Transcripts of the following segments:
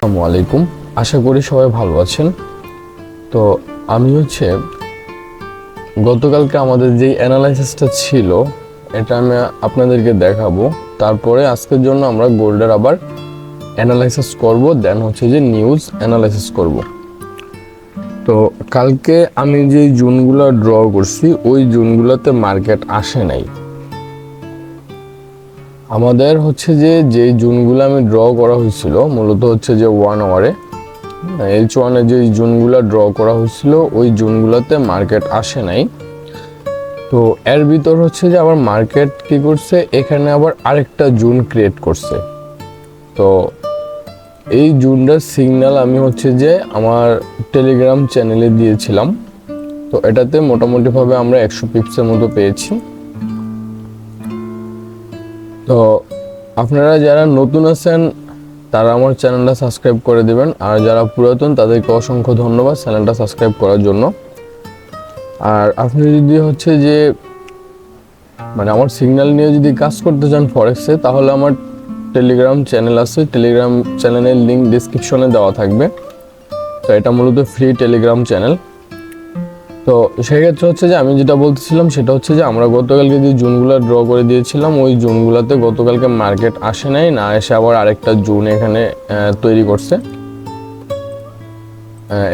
আসসালামু আলাইকুম। আশা করি সবাই ভালো আছেন। তো আমি হচ্ছে, গতকালকে আমাদের যেই অ্যানালাইসিসটা ছিল, এটা আমি আপনাদেরকে দেখাবো। তারপরে আজকের জন্য আমরা গোল্ডের আবার অ্যানালাইসিস করব দেন হচ্ছে যে নিউজ অ্যানালাইসিস করব। তো কালকে আমি যে জুনগুলো ড্র করছি, ওই জুনগুলোতে মার্কেট আসে নাই। আমাদের হচ্ছে যে যে জুনগুলো আমি ড্র করা হয়েছিল, মূলত হচ্ছে যে ওয়ান আওয়ারে এইচ ওয়ানে যে জুনগুলো ড্র করা হয়েছিল, ওই জুনগুলোতে মার্কেট আসে নাই। তো এর ভিতর হচ্ছে যে আবার মার্কেট কি করছে, এখানে আবার আরেকটা জুন ক্রিয়েট করছে। তো এই জুনটার সিগন্যাল আমি হচ্ছে যে আমার টেলিগ্রাম চ্যানেলে দিয়েছিলাম। তো এটাতে মোটামুটিভাবে আমরা একশো পিপসের মতো পেয়েছি। তো আপনারা যারা নতুন আছেন, তারা আমার চ্যানেলটা সাবস্ক্রাইব করে দেবেন। আর যারা পুরাতন, তাদেরকে অসংখ্য ধন্যবাদ চ্যানেলটা সাবস্ক্রাইব করার জন্য। আর আপনি যদি হচ্ছে যে মানে আমার সিগন্যাল নিয়ে যদি কাজ করতে চান ফরেক্সে, তাহলে আমার টেলিগ্রাম চ্যানেল আছে। টেলিগ্রাম চ্যানেলের লিঙ্ক ডিসক্রিপশনে দেওয়া থাকবে। তো এটা মূলত ফ্রি টেলিগ্রাম চ্যানেল। তো সেক্ষেত্রে হচ্ছে যে আমি যেটা বলতেছিলাম সেটা হচ্ছে যে আমরা গতকালকে যে জুনগুলো ড্র করে দিয়েছিলাম, ওই জুনগুলোতে গতকালকে মার্কেট আসে নাই, না এসে আবার আরেকটা জুন এখানে তৈরি করছে।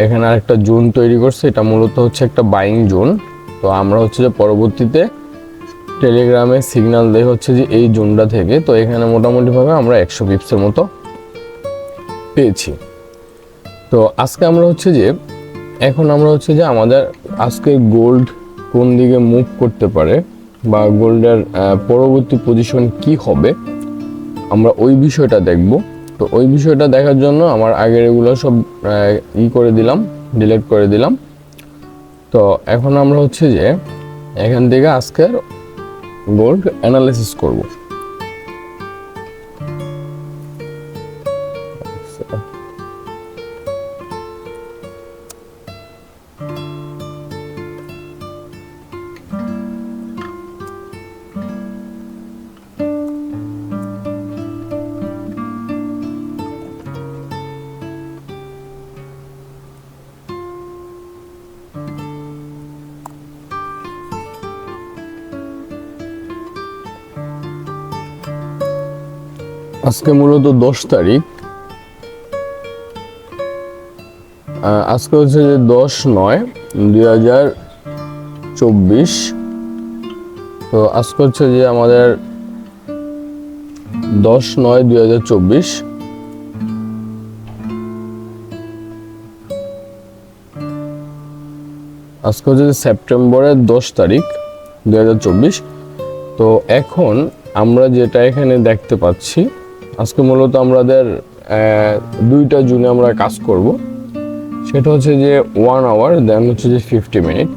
এখানে আরেকটা জুন তৈরি করছে, এটা মূলত হচ্ছে একটা বাইং জুন। তো আমরা হচ্ছে যে পরবর্তীতে টেলিগ্রামে সিগন্যাল দেয় হচ্ছে যে এই জুনটা থেকে, তো এখানে মোটামুটিভাবে আমরা একশো পিপসের মতো পেয়েছি। তো আজকে আমরা হচ্ছে যে এখন আমরা হচ্ছে যে আমাদের আজকে গোল্ড কোন দিকে মুভ করতে পারে বা গোল্ডের পরবর্তী পজিশন কি হবে, আমরা ওই বিষয়টা দেখব। তো ওই বিষয়টা দেখার জন্য আমার আগের এগুলো সব ই করে দিলাম ডিলিট করে দিলাম। তো এখন আমরা হচ্ছে যে এখান থেকে আজকের গোল্ড অ্যানালাইসিস করব। আজকে মূলত দশ তারিখ। আজকে হচ্ছে যে দশ নয় দুই হাজার চব্বিশ। তো আজকে হচ্ছে যে আমাদের দশ নয় দুই হাজার চব্বিশ। আজকে হচ্ছে যে সেপ্টেম্বরের দশ তারিখ দুই হাজার চব্বিশ। তো এখন আমরা যেটা এখানে দেখতে পাচ্ছি আজকে মূলত আমাদের দুইটা জুনে আমরা কাজ করব। সেটা হচ্ছে যে ওয়ান আওয়ার দেন হচ্ছে যে ফিফটি মিনিট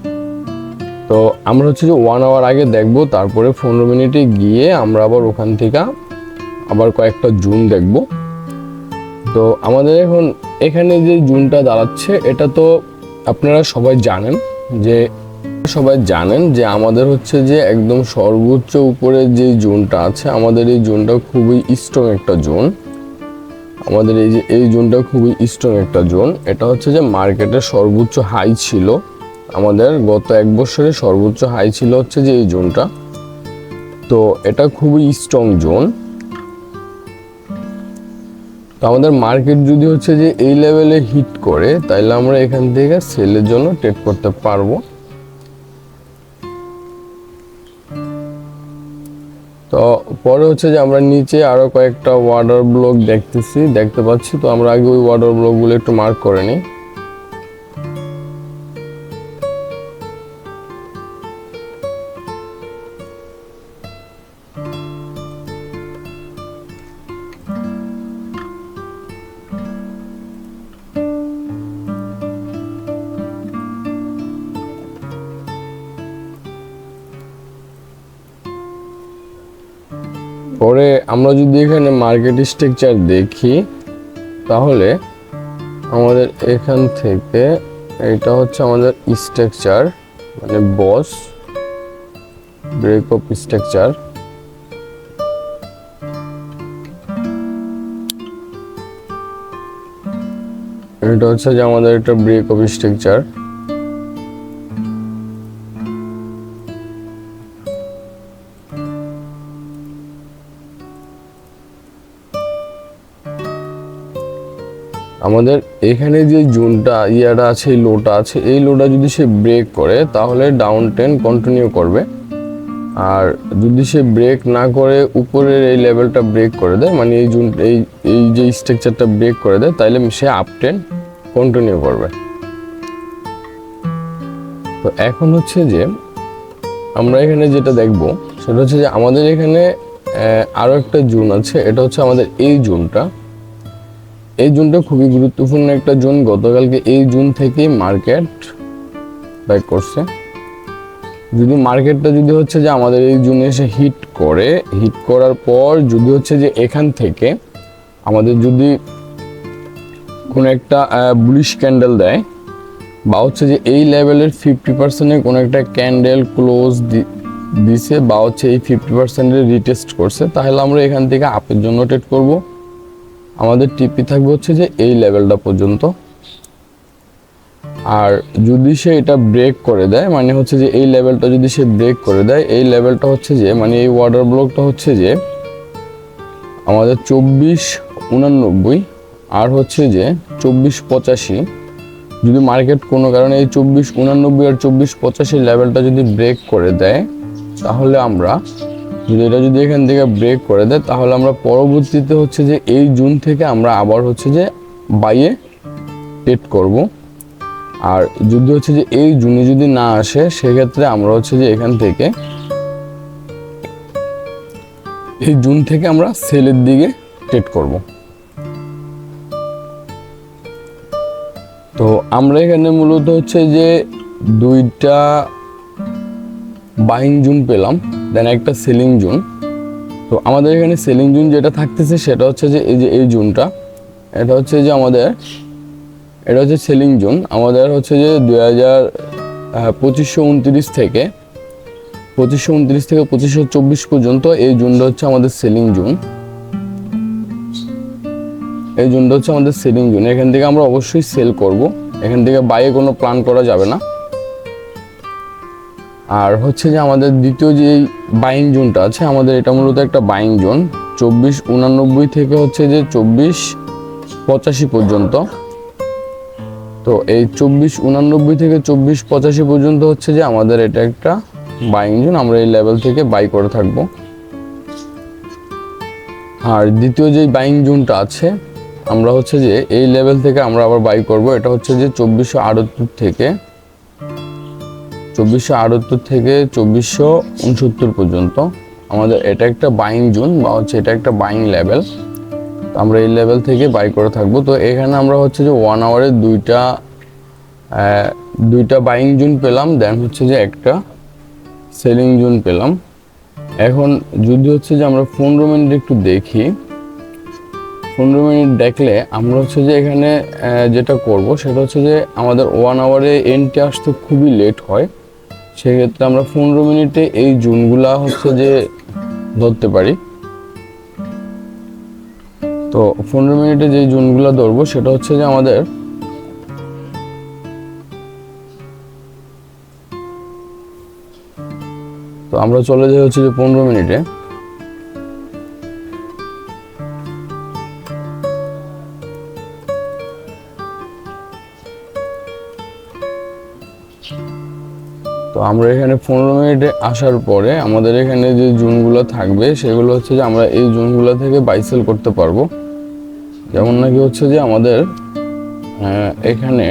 তো আমরা হচ্ছে যে ওয়ান আওয়ার আগে দেখব, তারপরে পনেরো মিনিটে গিয়ে আমরা আবার ওখান থেকে আবার কয়েকটা জুন দেখব। তো আমাদের এখন এখানে যে জুনটা দাঁড়াচ্ছে, এটা তো আপনারা সবাই জানেন যে সবাই জানেন যে আমাদের হচ্ছে যে একদম সর্বোচ্চ উপরে যে জোনটা আছে, আমাদের এই জোনটা খুবই স্ট্রং একটা জোন। আমাদের এই যে, এই জোনটা খুবই স্ট্রং একটা জোন। এটা হচ্ছে যে মার্কেটের সর্বোচ্চ হাই ছিল। আমাদের গত এক বছরে সর্বোচ্চ হাই ছিল হচ্ছে যে এই জোনটা। তো এটা খুবই স্ট্রং জোন। তো আমাদের মার্কেট যদি হচ্ছে যে এই লেভেলে হিট করে তাহলে আমরা এখান থেকে সেলের জন্য ট্রেড করতে পারব। তো পরে হচ্ছে যে আমরা নিচে আরও কয়েকটা ওয়াটার ব্লক দেখতেছি, দেখতে পাচ্ছি। তো আমরা আগে ওই ওয়াটার ব্লকগুলো একটু মার্ক করে নিই। পরে আমরা যদি এখানে মার্কেট স্ট্রাকচার দেখি, তাহলে আমাদের এখান থেকে এটা হচ্ছে আমাদের স্ট্রাকচার মানে বস ব্রেক অফ স্ট্রাকচার এটা হচ্ছে যে আমাদের একটা ব্রেক অফ স্ট্রাকচার আমাদের এখানে যে জোনটা, ইয়াটা আছে, এই লোটা আছে, এই লোটা যদি সে ব্রেক করে, তাহলে ডাউন টেন কন্টিনিউ করবে। আর যদি সে ব্রেক না করে, উপরের এই লেভেলটা ব্রেক করে দেয় মানে এই জুন, এই এই যে স্ট্রাকচারটা ব্রেক করে দেয় তাহলে সে আপ টেন কন্টিনিউ করবে। তো এখন হচ্ছে যে, আমরা এখানে যেটা দেখব, সেটা হচ্ছে যে আমাদের এখানে আরও একটা জোন আছে, এটা হচ্ছে আমাদের এই জোনটা। এই জোনটা খুবই গুরুত্বপূর্ণ একটা জোন। গতকালকে এই জোন থেকে মার্কেট ব্যাক করছে। যদি মার্কেটটা যদি হচ্ছে যে আমাদের এই জোনে এসে হিট করে হিট করার পর যদি হচ্ছে যে এখান থেকে আমাদের যদি কোনো একটা বুলিশ ক্যান্ডেল দেয় বা হচ্ছে যে এই লেভেলের ফিফটি পার্সেন্টের কোনো একটা ক্যান্ডেল ক্লোজ দিছে বা হচ্ছে এই ফিফটি পার্সেন্টের রিটেস্ট করছে, তাহলে আমরা এখান থেকে আপের জন্য ট্রেড করব। আমাদের টিপি থাকবে হচ্ছে যে এই লেভেলটা পর্যন্ত। আর যদি সে এটা ব্রেক করে দেয় মানে হচ্ছে যে এই লেভেলটা যদি সে ব্রেক করে দেয়, এই লেভেলটা হচ্ছে যে মানে এই ওয়াটার ব্লকটা হচ্ছে যে, আমাদের চব্বিশ উনানব্বই আর হচ্ছে যে চব্বিশ পঁচাশি। যদি মার্কেট কোনো কারণে এই চব্বিশ উনানব্বই আর চব্বিশ পঁচাশি লেভেলটা যদি ব্রেক করে দেয়, তাহলে আমরা যদি এটা যদি এখান থেকে ব্রেক করে দেয়, তাহলে আমরা পরবর্তীতে হচ্ছে যে এই জুন থেকে আমরা আবার হচ্ছে যে বাইয়ে টেট করব। আর যদি হচ্ছে যে এই জুনে যদি না আসে, সেক্ষেত্রে আমরা হচ্ছে যে এখান থেকে, এই জুন থেকে আমরা সেলের দিকে টেট করব। তো আমরা এখানে মূলত হচ্ছে যে দুইটা বাইং জুন পেলাম। দেন একটা সেলিং জুন। তো আমাদের এখানে সেলিং জুন যেটা থাকতেছে সেটা হচ্ছে যে এই যে এই জুনটা, এটা হচ্ছে যে আমাদের, এটা হচ্ছে সেলিং জুন। আমাদের হচ্ছে যে দুই হাজার পঁচিশশো উনত্রিশ থেকে, পঁচিশশো উনত্রিশ থেকে পঁচিশশো চব্বিশ পর্যন্ত এই জুনটা হচ্ছে আমাদের সেলিং জুন। এই জুনটা হচ্ছে আমাদের সেলিং জুন। এখান থেকে আমরা অবশ্যই সেল করব। এখান থেকে বাইরে কোনো প্ল্যান করা যাবে না। আর হচ্ছে যে আমাদের দ্বিতীয় যে বাইং জোনটা আছে, আমাদের এটা মূলত একটা বাইং জোন চব্বিশ উনানব্বই থেকে হচ্ছে যে চব্বিশ পঁচাশি পর্যন্ত। তো এই চব্বিশ উনানব্বই থেকে চব্বিশ পঁচাশি পর্যন্ত হচ্ছে যে আমাদের এটা একটা বাইং জোন আমরা এই লেভেল থেকে বাই করে থাকব। আর দ্বিতীয় যে বাইং জোনটা আছে, আমরা হচ্ছে যে এই লেভেল থেকে আমরা আবার বাই করব। এটা হচ্ছে যে চব্বিশশো আটাত্তর থেকে চব্বিশশো আটাত্তর থেকে চব্বিশশো উনসত্তর পর্যন্ত। আমাদের এটা একটা বাইং জোন বা হচ্ছে এটা একটা বাইং লেভেল আমরা এই লেভেল থেকে বাই করে থাকব। তো এখানে আমরা হচ্ছে যে ওয়ান আওয়ারে দুইটা দুইটা বাইং জোন পেলাম। দেন হচ্ছে যে একটা সেলিং জোন পেলাম। এখন যদি হচ্ছে যে আমরা পনেরো মিনিট একটু দেখি, পনেরো মিনিট দেখলে আমরা হচ্ছে যে এখানে যেটা করব সেটা হচ্ছে যে আমাদের ওয়ান আওয়ারে এন্টে আসতে খুবই লেট হয়। সেক্ষেত্রে আমরা পনেরো মিনিটে এই জুনগুলা হচ্ছে যে ধরতে পারি। তো পনেরো মিনিটে যে জুনগুলা ধরবো, সেটা হচ্ছে যে আমাদের তো আমরা চলে যাই হচ্ছে যে পনেরো মিনিটে। আমরা এখানে পনেরো মিনিটে আসার পরে আমাদের এখানে যে জুনগুলো থাকবে, সেগুলো হচ্ছে যে আমরা এই জুনগুলো থেকে বাইসেল করতে পারব। যেমন নাকি হচ্ছে যে আমাদের এখানে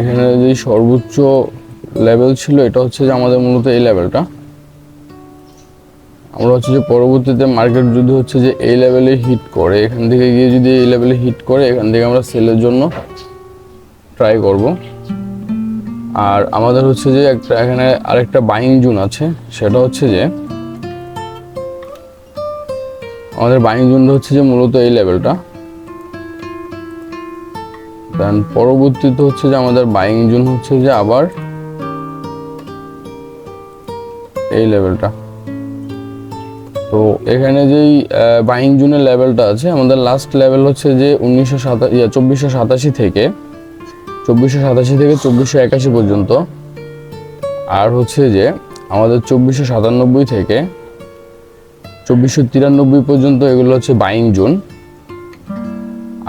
এখানে যে সর্বোচ্চ লেভেল ছিল, এটা হচ্ছে যে আমাদের মূলত এই লেভেলটা আমরা হচ্ছে যে পরবর্তীতে মার্কেট যদি হচ্ছে যে এই লেভেলে হিট করে, এখান থেকে গিয়ে যদি এই লেভেলে হিট করে, এখান থেকে আমরা সেলের জন্য ট্রাই করব। আর আমাদের হচ্ছে যে একটা এখানে আরেকটা বাইং জোন আছে, সেটা হচ্ছে যে আমাদের বাইং জোনটা হচ্ছে যে মূলত এই লেভেলটা দেন পরবর্তীতে হচ্ছে যে আমাদের বাইং জোন হচ্ছে যে আবার এই লেভেলটা তো এখানে যেই বাইং জোনের লেভেলটা আছে, আমাদের লাস্ট লেভেল হচ্ছে যে উনিশশো সাতা চব্বিশশো সাতাশি থেকে চব্বিশশো সাতাশি থেকে চব্বিশশো একাশি পর্যন্ত। আর হচ্ছে যে, আমাদের চব্বিশশো সাতানব্বই থেকে চব্বিশশো তিরানব্বই পর্যন্ত এগুলো হচ্ছে বাইং জোন।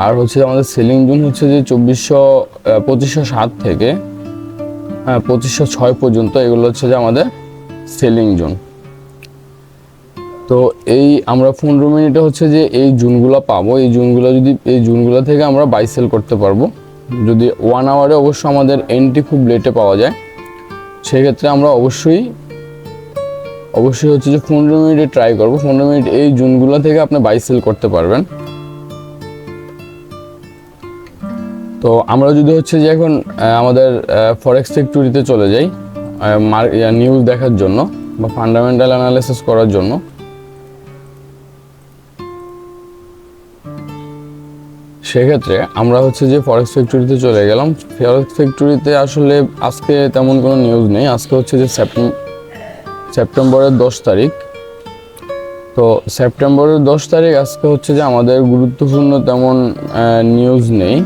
আর হচ্ছে আমাদের সেলিং জোন হচ্ছে যে চব্বিশশো পঁচিশশো সাত থেকে পঁচিশশো ছয় পর্যন্ত এগুলো হচ্ছে যে আমাদের সেলিং জোন। তো এই আমরা পনেরো মিনিটে হচ্ছে যে এই জুনগুলো পাবো। এই জুনগুলো যদি, এই জুনগুলো থেকে আমরা বাই সেল করতে পারব। যদি ওয়ান আওয়ারে অবশ্য আমাদের এন্ট্রি খুব লেটে পাওয়া যায়, সেক্ষেত্রে আমরা অবশ্যই অবশ্যই হচ্ছে যে পনেরো মিনিটে ট্রাই করব। পনেরো মিনিট এই জুনগুলো থেকে আপনি বাই সেল করতে পারবেন। তো আমরা যদি হচ্ছে যে এখন আমাদের ফরেক্স ফ্যাক্টরিতে চলে যাই নিউজ দেখার জন্য বা ফান্ডামেন্টাল অ্যানালিসিস করার জন্য সেক্ষেত্রে আমরা হচ্ছে যে ফরেক্স ফ্যাক্টরিতে চলে গেলাম। ফরেক্স ফ্যাক্টরিতে আসলে আজকে তেমন কোনো নিউজ নেই। আজকে হচ্ছে যে সেপ্টেম- সেপ্টেম্বরের দশ তারিখ। তো সেপ্টেম্বরের দশ তারিখ আজকে হচ্ছে যে আমাদের গুরুত্বপূর্ণ তেমন নিউজ নেই।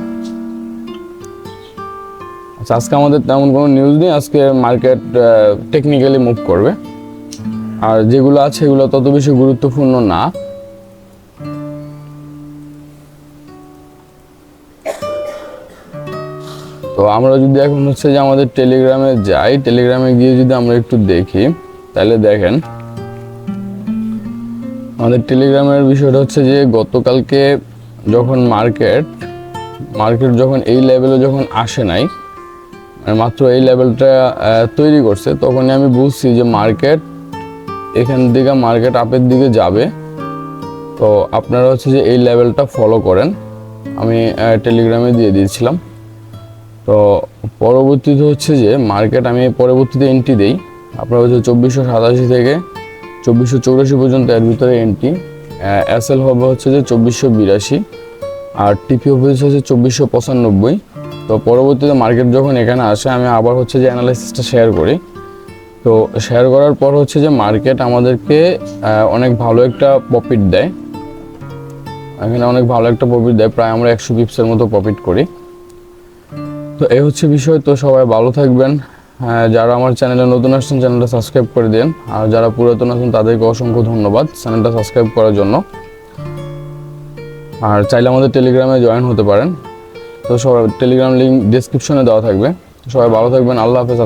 আচ্ছা আজকে আমাদের তেমন কোনো নিউজ নেই। আজকে মার্কেট টেকনিক্যালি মুভ করবে। আর যেগুলো আছে এগুলো তত বেশি গুরুত্বপূর্ণ না। তো আমরা যদি এখন হচ্ছে যে আমাদের টেলিগ্রামে যাই টেলিগ্রামে গিয়ে যদি আমরা একটু দেখি, তাহলে দেখেন, আমাদের টেলিগ্রামের বিষয়টা হচ্ছে যে গতকালকে যখন মার্কেট মার্কেট যখন এই লেভেলে যখন আসে নাই মানে মাত্র এই লেভেলটা তৈরি করছে, তখনই আমি বুঝছি যে মার্কেট এখান থেকে মার্কেট আপের দিকে যাবে। তো আপনারা হচ্ছে যে এই লেভেলটা ফলো করেন। আমি টেলিগ্রামে দিয়ে দিয়েছিলাম। তো পরবর্তীতে হচ্ছে যে মার্কেট আমি পরবর্তীতে এন্ট্রি দেই। আপনার হচ্ছে চব্বিশশো সাতাশি থেকে চব্বিশশো চৌরাশি পর্যন্ত এর ভিতরে এন্ট্রি এস এল হবে হচ্ছে যে চব্বিশশো বিরাশি আর টিপি হবে হচ্ছে চব্বিশশো পঁচানব্বই। তো পরবর্তীতে মার্কেট যখন এখানে আসে, আমি আবার হচ্ছে যে অ্যানালাইসিসটা শেয়ার করি। তো শেয়ার করার পর হচ্ছে যে মার্কেট আমাদেরকে অনেক ভালো একটা প্রফিট দেয়। এখানে অনেক ভালো একটা প্রফিট দেয়। প্রায় আমরা একশো পিপসের মতো প্রফিট করি। তো এই হচ্ছে বিষয় তো সবাই ভালো থাকবেন। হ্যাঁ, যারা আমার চ্যানেলে নতুন আসছেন চ্যানেলটা সাবস্ক্রাইব করে দেন। আর যারা পুরাতন আছেন তাদেরকে অসংখ্য ধন্যবাদ চ্যানেলটা সাবস্ক্রাইব করার জন্য। আর চাইলে আমাদের টেলিগ্রামে জয়েন হতে পারেন। তো সবাই টেলিগ্রাম লিঙ্ক ডিসক্রিপশনে দেওয়া থাকবে। সবাই ভালো থাকবেন আল্লাহ হাফেজ